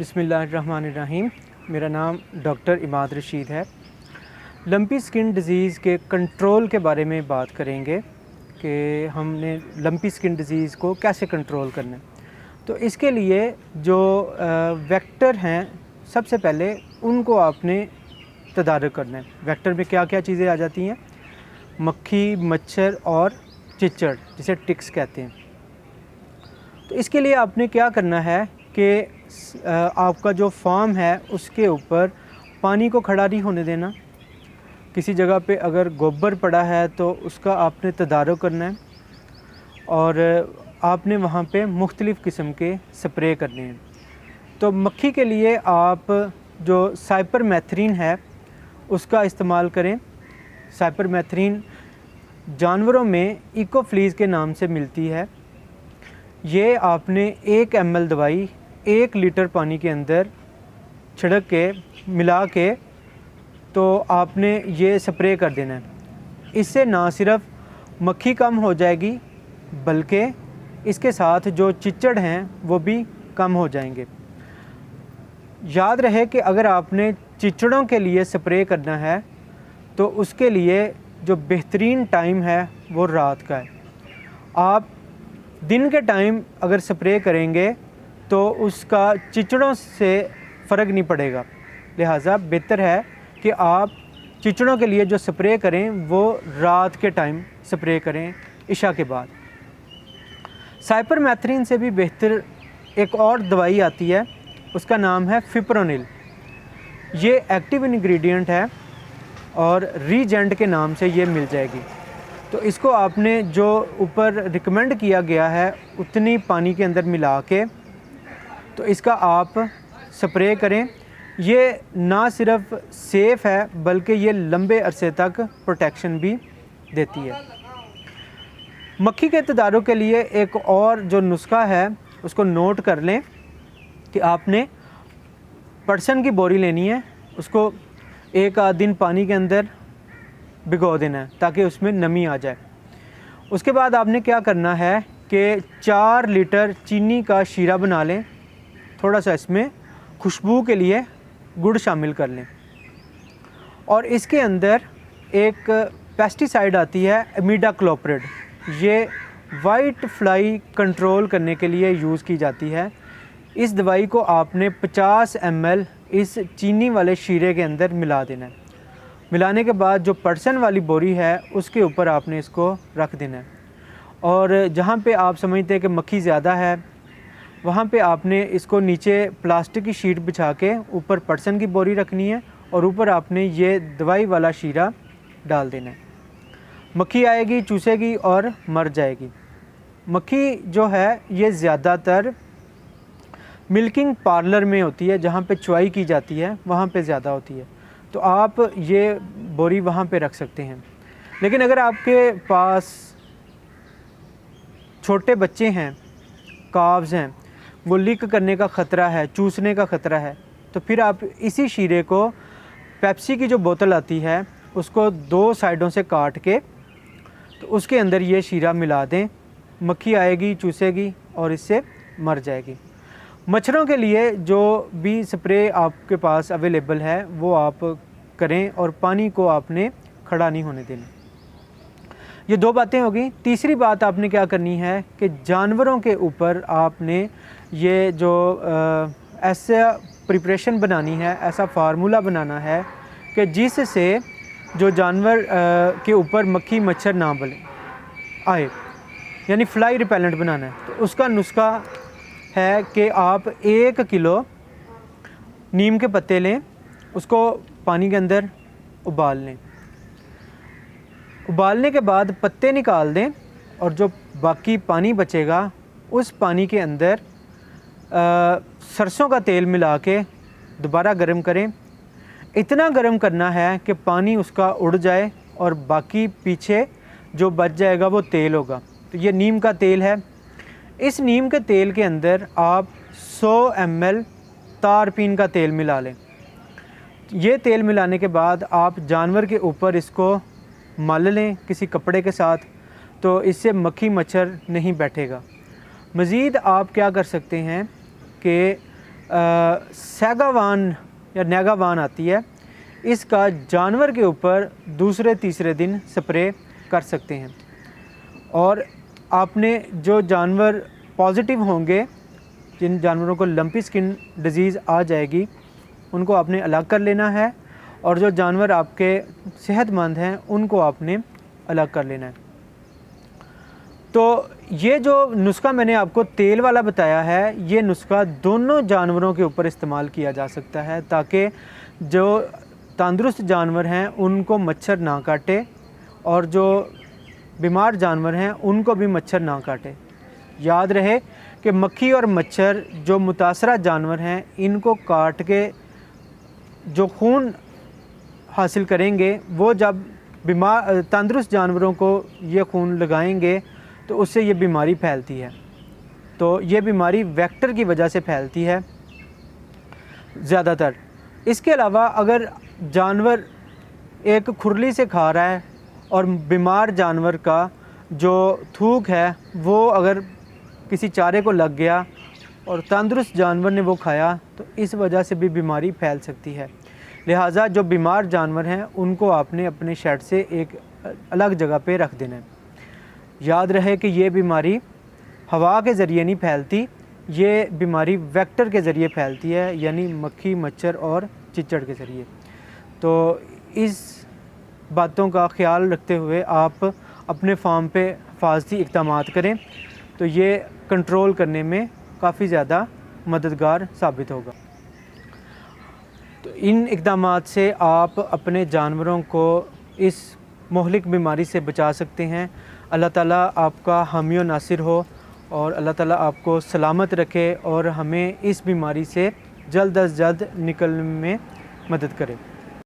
बिसमीम मेरा नाम डॉक्टर इमाद रशीद है। लंपी स्किन डिज़ीज़ के कंट्रोल के बारे में बात करेंगे कि हमने लंपी स्किन डिज़ीज़ को कैसे कंट्रोल करना है। तो इसके लिए जो वेक्टर हैं, सबसे पहले उनको आपने तदारक करना है। वेक्टर में क्या क्या चीज़ें आ जाती हैं? मक्खी, मच्छर और चिचड़ जिसे टिक्स कहते हैं। तो इसके लिए आपने क्या करना है कि आपका जो फार्म है, उसके ऊपर पानी को खड़ा नहीं होने देना। किसी जगह पे अगर गोबर पड़ा है तो उसका आपने तदारक करना है। और आपने वहाँ पे मुख्तलिफ़ किस्म के स्प्रे करने हैं। तो मक्खी के लिए आप जो साइपर मैथरीन है, उसका इस्तेमाल करें। साइपर मैथरीन जानवरों में इकोफ्लीज के नाम से मिलती है। ये आपने एक एम दवाई एक लीटर पानी के अंदर छिड़क के, मिला के तो आपने ये स्प्रे कर देना है। इससे ना सिर्फ़ मक्खी कम हो जाएगी, बल्कि इसके साथ जो चिचड़ हैं, वो भी कम हो जाएँगे। याद रहे कि अगर आपने चिचड़ों के लिए स्प्रे करना है तो उसके लिए जो बेहतरीन टाइम है, वो रात का है। आप दिन के टाइम अगर स्प्रे करेंगे तो उसका चिचड़ों से फ़र्क नहीं पड़ेगा। लिहाजा बेहतर है कि आप चिचड़ों के लिए जो स्प्रे करें, वो रात के टाइम स्प्रे करें, इशा के बाद। साइपर मैथरीन से भी बेहतर एक और दवाई आती है, उसका नाम है फिप्रोनिल। ये एक्टिव इंग्रेडिएंट है और रीजेंट के नाम से ये मिल जाएगी। तो इसको आपने जो ऊपर रिकमेंड किया गया है, उतनी पानी के अंदर मिला के तो इसका आप स्प्रे करें। ये ना सिर्फ़ सेफ़ है, बल्कि ये लंबे अरसे तक प्रोटेक्शन भी देती है। मक्खी के तदारों के लिए एक और जो नुस्खा है, उसको नोट कर लें कि आपने पर्सन की बोरी लेनी है, उसको एक आध दिन पानी के अंदर भिगो देना है, ताकि उसमें नमी आ जाए। उसके बाद आपने क्या करना है कि चार लीटर चीनी का शीरा बना लें। थोड़ा सा इसमें खुशबू के लिए गुड़ शामिल कर लें। और इसके अंदर एक पेस्टिसाइड आती है एमीडा क्लोपरेड ये वाइट फ्लाई कंट्रोल करने के लिए यूज़ की जाती है। इस दवाई को आपने 50 एम इस चीनी वाले शीरे के अंदर मिला देना है। मिलाने के बाद जो पर्सन वाली बोरी है, उसके ऊपर आपने इसको रख देना है। और जहाँ पे आप समझते हैं कि मक्खी ज़्यादा है वहाँ पे आपने इसको नीचे प्लास्टिक की शीट बिछा के ऊपर पटसन की बोरी रखनी है और ऊपर आपने ये दवाई वाला शीरा डाल देना है। मक्खी आएगी, चूसेगी और मर जाएगी। मक्खी जो है, ये ज़्यादातर मिल्किंग पार्लर में होती है, जहाँ पे चुवाई की जाती है, वहाँ पे ज़्यादा होती है। तो आप ये बोरी वहाँ पे रख सकते हैं। लेकिन अगर आपके पास छोटे बच्चे हैं, काव्स हैं वो लीक करने का ख़तरा है, चूसने का ख़तरा है तो फिर आप इसी शीरे को पेप्सी की जो बोतल आती है, उसको दो साइडों से काट के तो उसके अंदर ये शीरा मिला दें। मक्खी आएगी, चूसेगी और इससे मर जाएगी। मच्छरों के लिए जो भी स्प्रे आपके पास अवेलेबल है, वो आप करें और पानी को आपने खड़ा नहीं होने देना। ये दो बातें होगी। तीसरी बात आपने क्या करनी है कि जानवरों के ऊपर आपने ये जो ऐसा प्रिपरेशन बनानी है, ऐसा फार्मूला बनाना है कि जिससे जो जानवर के ऊपर मक्खी, मच्छर ना बले। आए। यानी फ्लाई रिपेलेंट बनाना है। तो उसका नुस्खा है कि आप एक किलो नीम के पत्ते लें, उसको पानी के अंदर उबाल लें। उबालने के बाद पत्ते निकाल दें और जो बाकी पानी बचेगा, उस पानी के अंदर सरसों का तेल मिला के दोबारा गर्म करें। इतना गर्म करना है कि पानी उसका उड़ जाए और बाकी पीछे जो बच जाएगा वो तेल होगा। तो ये नीम का तेल है। इस नीम के तेल के अंदर आप 100 एम एल तारपीन का तेल मिला लें। ये तेल मिलाने के बाद आप जानवर के ऊपर इसको मल लें किसी कपड़े के साथ तो इससे मक्खी मच्छर नहीं बैठेगा। मज़ीद आप क्या कर सकते हैं कि सैगावान या नेगावान आती है, इसका जानवर के ऊपर दूसरे तीसरे दिन स्प्रे कर सकते हैं। और आपने जो जानवर पॉजिटिव होंगे, जिन जानवरों को लंपी स्किन डिज़ीज़ आ जाएगी, उनको आपने अलग कर लेना है। और जो जानवर आपके सेहतमंद हैं, उनको आपने अलग कर लेना है। तो ये जो नुस्खा मैंने आपको तेल वाला बताया है, ये नुस्खा दोनों जानवरों के ऊपर इस्तेमाल किया जा सकता है ताकि जो तंदुरुस्त जानवर हैं, उनको मच्छर ना काटे और जो बीमार जानवर हैं, उनको भी मच्छर ना काटे। याद रहे कि मक्खी और मच्छर जो मुतासरा जानवर हैं, इनको काट के जो खून हासिल करेंगे, वो जब बीमार, तंदुरुस्त जानवरों को ये खून लगाएँगे तो उससे ये बीमारी फैलती है। तो ये बीमारी वेक्टर की वजह से फैलती है, ज़्यादातर। इसके अलावा अगर जानवर एक खुरली से खा रहा है और बीमार जानवर का जो थूक है, वो अगर किसी चारे को लग गया और तंदुरुस्त जानवर ने वो खाया तो इस वजह से भी बीमारी फैल सकती है। लिहाजा जो बीमार जानवर हैं, उनको आपने अपने शेड से एक अलग जगह पे रख देना है। याद रहे कि ये बीमारी हवा के ज़रिए नहीं फैलती, ये बीमारी वेक्टर के ज़रिए फैलती है, यानी मक्खी, मच्छर और चिचड़ के ज़रिए। तो इस बातों का ख्याल रखते हुए आप अपने फार्म पे हिफाजती इकदाम करें तो ये कंट्रोल करने में काफ़ी ज़्यादा मददगार साबित होगा। तो इन इकदाम से आप अपने जानवरों को इस महलिक बीमारी से बचा सकते हैं। अल्लाह ताला आपका हामी नासिर हो और अल्लाह ताला आपको सलामत रखे और हमें इस बीमारी से जल्द अज जल्द निकलने में मदद करे।